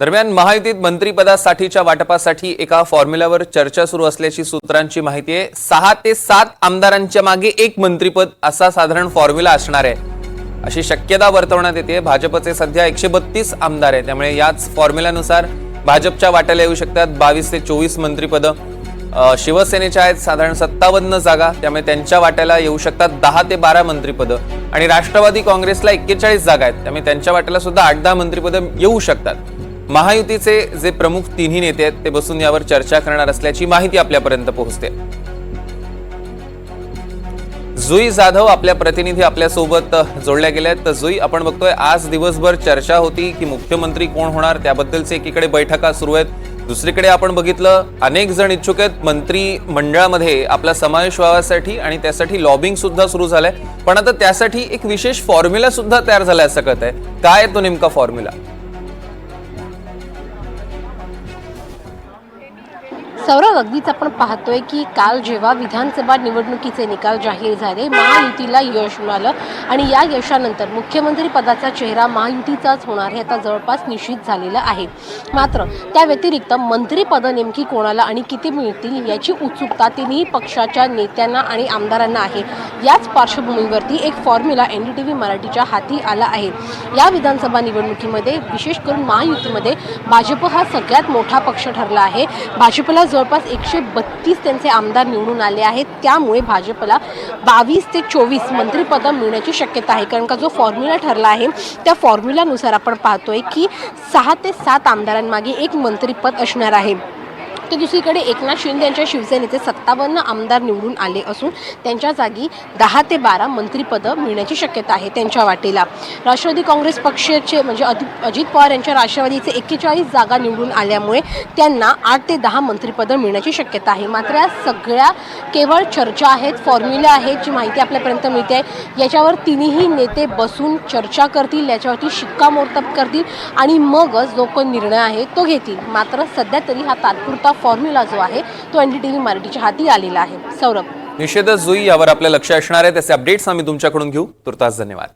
दरम्यान महायुतीत मंत्रिपदासाठीच्या वाटपासाठी एका फॉर्म्युल्यावर चर्चा सुरू असल्याची सूत्रांची माहिती आहे. सहा ते सात आमदारांच्या मागे एक मंत्रीपद असा साधारण फॉर्म्युला असणार आहे. अशी शक्यता वर्तवण्यात येते. भाजपचे सध्या एकशे बत्तीस आमदार आहे त्यामुळे याच फॉर्म्युल्यानुसार भाजपच्या वाट्याला येऊ शकतात बावीस ते चोवीस मंत्रीपदं. शिवसेनेच्या आहेत साधारण सत्तावन्न जागा. त्यामुळे त्यांच्या वाट्याला येऊ शकतात दहा ते बारा मंत्रीपदं. आणि राष्ट्रवादी काँग्रेसला एक्केचाळीस जागा आहेत. त्यामुळे त्यांच्या वाट्याला सुद्धा आठ दहा मंत्रीपदं येऊ शकतात. महायुतीचे जे प्रमुख तिन्ही नेते आहेत ते बसून यावर चर्चा करणार असल्याची माहिती आपल्यापर्यंत पोहोचते. जुई जाधव आपल्या प्रतिनिधी आपल्यासोबत जोडल्या गेल्या आहेत. तर जुई आपण बघतोय आज दिवसभर चर्चा होती की मुख्यमंत्री कोण होणार त्याबद्दलचे एकीकडे बैठका सुरू आहेत. दुसरीकडे आपण बघितलं अनेक जण इच्छुक आहेत मंत्री मंडळामध्ये आपला समावेश व्हावासाठी आणि त्यासाठी लॉबिंग सुद्धा सुरू झालंय. पण आता त्यासाठी एक विशेष फॉर्म्युला सुद्धा तयार झालाय असं कळत आहे काय तो नेमका फॉर्म्युला? सौरव अगदीच आपण पाहतोय की काल जेव्हा विधानसभा निवडणुकीचे निकाल जाहीर झाले महायुतीला यश मिळालं आणि या यशानंतर मुख्यमंत्री पदाचा चेहरा महायुतीचाच होणार हे आता जवळपास निश्चित झालेलं आहे. मात्र त्या व्यतिरिक्त मंत्रीपदं नेमकी कोणाला आणि किती मिळतील याची उत्सुकता तिन्ही पक्षाच्या नेत्यांना आणि आमदारांना आहे. याच पार्श्वभूमीवरती एक formula N D T V मराठीच्या हाती आला आहे. या विधानसभा निवडणुकीमध्ये विशेष करून महायुतीमध्ये भाजप हा सगळ्यात मोठा पक्ष ठरला आहे. भाजपला जवळपास एकशे बत्तीस त्यांचे आमदार निवडून आले आहेत. त्यामुळे भाजपला बावीस ते चोवीस मंत्रिपदं मिळण्याची शक्यता आहे. कारण का जो फॉर्म्युला ठरला आहे त्या फॉर्म्युलानुसार आपण पाहतोय की सहा ते सात आमदारांमागे एक मंत्रिपद असणार आहे. तर दुसरीकडे एकनाथ शिंदे यांच्या शिवसेनेचे सत्तावन्न आमदार निवडून आले असून त्यांच्या जागी दहा ते बारा मंत्रिपदं मिळण्याची शक्यता आहे त्यांच्या वाटेला. राष्ट्रवादी काँग्रेस पक्षाचे म्हणजे अजित पवार यांच्या राष्ट्रवादीचे एक्केचाळीस जागा निवडून आल्यामुळे त्यांना आठ ते दहा मंत्रिपदं मिळण्याची शक्यता आहे. मात्र या सगळ्या केवळ चर्चा आहेत फॉर्म्युला आहेत जी माहिती आपल्यापर्यंत मिळते आहे याच्यावर तिन्ही नेते बसून चर्चा करतील याच्यावरती शिक्कामोर्तब करतील आणि मगच जो कोण निर्णय आहे तो घेतील. मात्र सध्या तरी हा तात्पुरता फॉर्म्युला जो आहे तो एन डी टी व्ही मराठीच्या हाती आलेला आहे. सौरभ. निषेधच जुई यावर आपलं लक्ष असणार आहे. त्याचे अपडेट्स आम्ही तुमच्याकडून घेऊ. तुर्तास धन्यवाद.